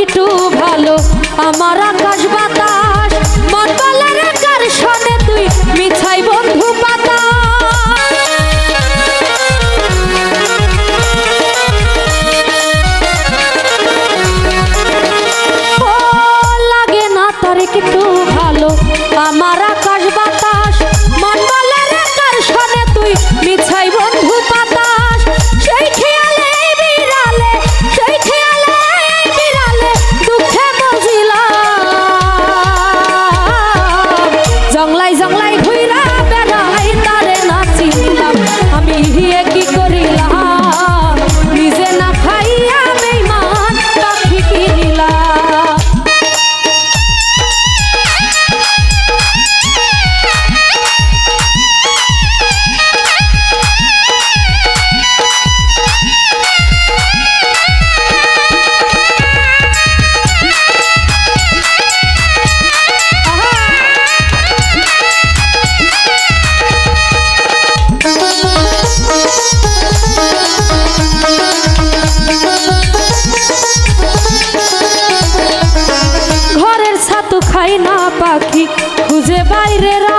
একটু ভালো আমার Guerra.